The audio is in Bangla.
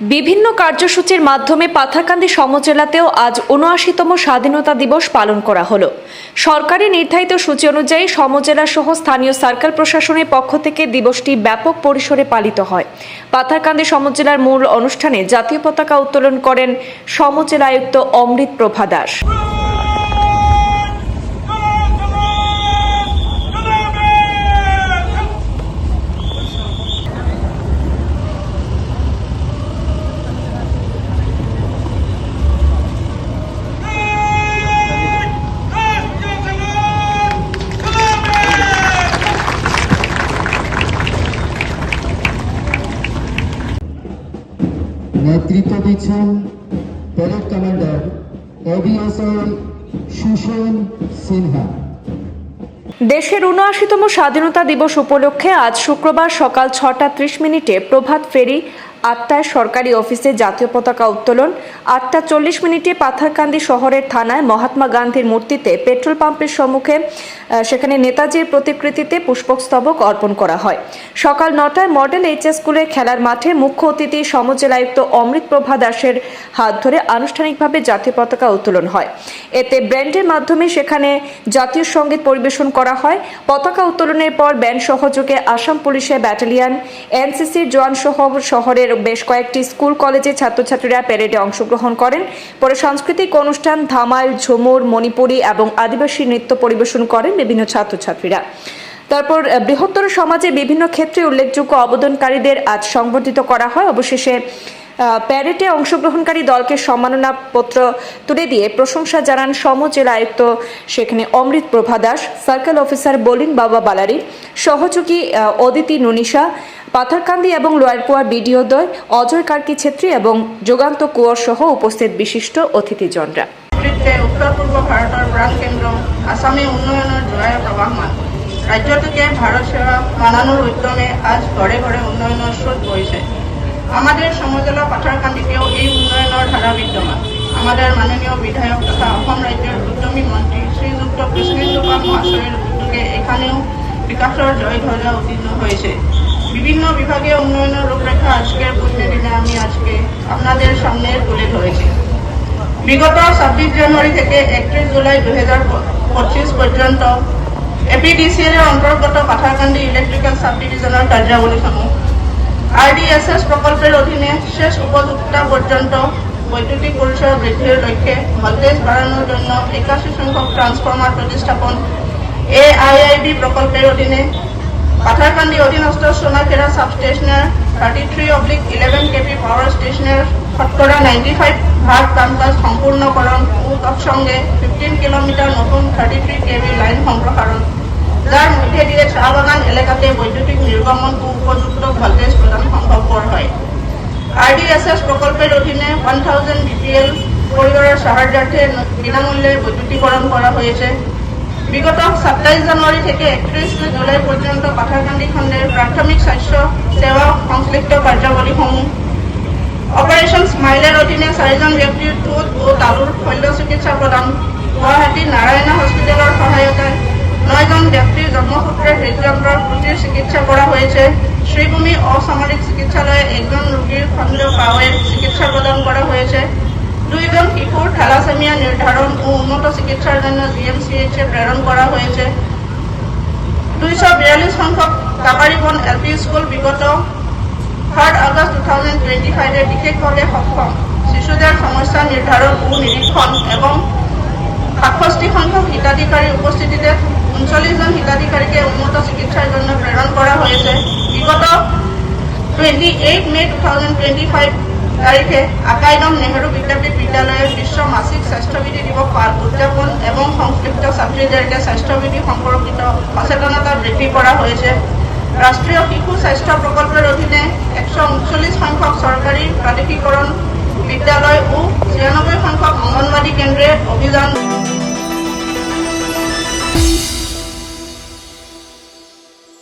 বিভিন্ন কার্যসূচির মাধ্যমে পাথারকান্দি সমজেলাতেও আজ উনআশিতম স্বাধীনতা দিবস পালন করা হলো। সরকারি নির্ধারিত সূচি অনুযায়ী সমজেলা সহ স্থানীয় সার্কেল প্রশাসনের পক্ষ থেকে দিবসটি ব্যাপক পরিসরে পালিত হয়। পাথারকান্দি সমজেলার মূল অনুষ্ঠানে জাতীয় পতাকা উত্তোলন করেন সমজেলা আয়ুক্ত অমৃত প্রভা দাস। নেতৃত্ব দিচ্ছেন parade commander ADSI Sushil Sinha. দেশের উনআশিতম স্বাধীনতা দিবস উপলক্ষে আজ শুক্রবার সকাল ছটা ত্রিশ মিনিটে প্রভাত ফেরি আটটায় সরকারি অফিসে জাতীয় পতাকা উত্তোলন, আটটা চল্লিশ মিনিটে পাথারকান্দি শহরের থানায় মহাত্মা গান্ধীর মূর্তিতে পেট্রোল পাম্পের সম্মুখে সেখানে নেতাজির প্রতিকৃতিতে পুষ্পস্তবক অর্পণ করা হয়। সকাল নটায় মডেল এইচএস স্কুলের খেলার মাঠে মুখ্য অতিথি সমজেলায়ুক্ত অমৃত প্রভা দাসের হাত ধরে আনুষ্ঠানিকভাবে জাতীয় পতাকা উত্তোলন হয়। এতে ব্যান্ডের মাধ্যমে সেখানে জাতীয় সংগীত পরিবেশন করা হয়। পতাকা উত্তোলনের পর ব্যান্ড সহযোগে আসাম পুলিশের ব্যাটালিয়ন, এনসিসির জওয়ান সহ শহরের বেশ কয়েকটি স্কুল কলেজের ছাত্রছাত্রীরা প্যারেডে অংশগ্রহণ করেন। পরে সাংস্কৃতিক অনুষ্ঠান ধামাল, ঝুমুর, মণিপুরী এবং আদিবাসী নৃত্য পরিবেশন করেন বিভিন্ন ছাত্রছাত্রীরা। তারপর বৃহত্তর সমাজে বিভিন্ন ক্ষেত্রে উল্লেখযোগ্য অবদানকারীদের আজ সংবর্ধিত করা হয়। অবশেষে প্যারেডে অংশগ্রহণকারী দলকে সম্মাননা পত্র তুলে দিয়ে প্রশংসা জানান সম জেলা আয়ুক্ত সেখানে অমৃত প্রভা দাস, সার্কেল অফিসার বলিন বাবা বালারি, সহযোগী অদিতি নুনিশা পাথারকান্দি এবং লোয়ারপুয়ার বিডিও দয় অজয় কার্কি ছেত্রী এবং যোগান্ত কুয়ার সহ উপস্থিত বিশিষ্ট অতিথিজনরা। নেতৃত্বে উত্তৰ পূৰ্ব ভাৰতৰ প্ৰাণকেন্দ্ৰ আসামে উন্নয়নৰ ৰাজ্যটোকে ভাৰত সেৱা বানানোর উদ্যমে আজ ঘৰে ঘৰে উন্নয়নৰ স্ৰোত বহিছে। আমাদের সমজেলা পাথারকান্দিতেও এই উন্নয়নের ধারা বিদ্যমান। আমাদের মাননীয় বিধায়ক তথা অসম রাজ্যের উদ্যমী মন্ত্রী শ্রীযুক্ত কৃষ্ণেন্দু পাল মহাশয়ের উদ্যোগে এখানেও বিকাশের জয় ধ্বজা উত্তীর্ণ হয়েছে বিভিন্ন বিভাগে উন্নয়নের রূপরেখা আজকের দিনে আমি আজকে আপনাদের সামনে তুলে ধরেছি। বিগত ছাব্বিশ জানুৱাৰী থেকে একত্ৰিশ জুলাই দুহেজাৰ পঁচিছ পৰ্যন্ত এ পি ডি চি এৰ অন্তৰ্গত পাথাৰকান্দি ইলেক্ট্ৰিকেল সাব ডিভিজনৰ কাৰ্যাৱলীসমূহ আৰ ডি এছ এছ প্ৰকল্পের অধীনে শেষ উপযুক্তা পর্যন্ত বৈদ্যুতিক পরিষেবা বৃদ্ধির লক্ষ্যে ভোল্টেজ বাড়ানোর জন্য একাশি সংখ্যক ট্রান্সফর্মার প্রতিস্থাপন এ আই আই বি প্রকল্পের অধীনে পাথারকান্দি অধীনস্থ Sonakhera সাবস্টেশনের thirty three oblique eleven KV power স্টেশনের শতকরা নাইনটি ফাইভ ভাগ কাম কাজ সম্পূর্ণকরণ ও তৎসঙ্গে ফিফটিন কিলোমিটার নতুন থার্টি থ্রি কেবি লাইন সম্প্রসারণ। যার মধ্যে দিয়ে চা বাগান এলাকাতে বৈদ্যুতিক নির্গমন ও উপযুক্ত ভোল্টেজ প্রদান সম্ভবপর হয়। আরডিএসএস প্রকল্পের অধীনে ওয়ান থাউজেন্ড বিপিএল পরিবারের সাহায্যার্থে বিনামূল্যে বৈদ্যুতিকরণ করা হয়েছে। বিগত সাতাইশ জানুয়ারি থেকে একত্রিশ জুলাই পর্যন্ত পাথারকান্দি খণ্ডের প্রাথমিক স্বাস্থ্য সেৱা সংশ্লিষ্ট কাৰ্যাৱলীসমূহ অপাৰেশ্যন স্মাইলের অধীনে চাৰিজন ব্যক্তিৰ টোল ও তালুৰ শল্য চিকিৎসা প্ৰদান, গুৱাহাটী নাৰায়ণা হস্পিটেলৰ সহায়তায় নয়জন ব্যক্তির জন্মসূত্রে হৃদযন্ত্র ত্রুটির চিকিৎসা করা হয়েছে শ্রীভূমি অসামরিক চিকিৎসালয়ে একজন রোগীর খণ্ড পাওয়ের চিকিৎসা প্রদান করা হয়েছে দুইজন শিশুর থ্যালাসেমিয়া নির্ধারণ ও উন্নত চিকিৎসার জন্য জিএমসিএইচে প্রেরণ করা হয়েছে। দুইশ বিয়াল্লিশ সংখ্যক কাবারিবন এল পি স্কুল বিগত third August two thousand twenty ফাইভে বিশেষভাৱে সক্ষম। শিশুদের সমস্যা নির্ধারণ ও নিরীক্ষণ এবং সাতষষ্ঠি সংখ্যক হিতাধিকারীর উপস্থিতিতে উনচল্লিশ জন হিতাধিকারীকে উন্নত চিকিৎসার জন্য প্রেরণ করা হয়েছে। বিগত twenty eight May two thousand twenty five তারিখে আকাইদম নেহেরু বিদ্যাপীঠ বিদ্যালয়ের বিশ্ব মাসিক স্বাস্থ্যবিধি দিবস উদযাপন এবং সংশ্লিষ্ট ছাত্রীদেরকে স্বাস্থ্যবিধি সম্পর্কিত সচেতনতা বৃদ্ধি করা হয়েছে রাষ্ট্রীয় শিশু স্বাস্থ্য প্রকল্পের অধীনে একশো উনচল্লিশ সংখ্যক সরকারি প্রাদেশিকরণ বিদ্যালয় ও ছিয়ানব্বই সংখ্যক অঙ্গনবাদী কেন্দ্রে অভিযান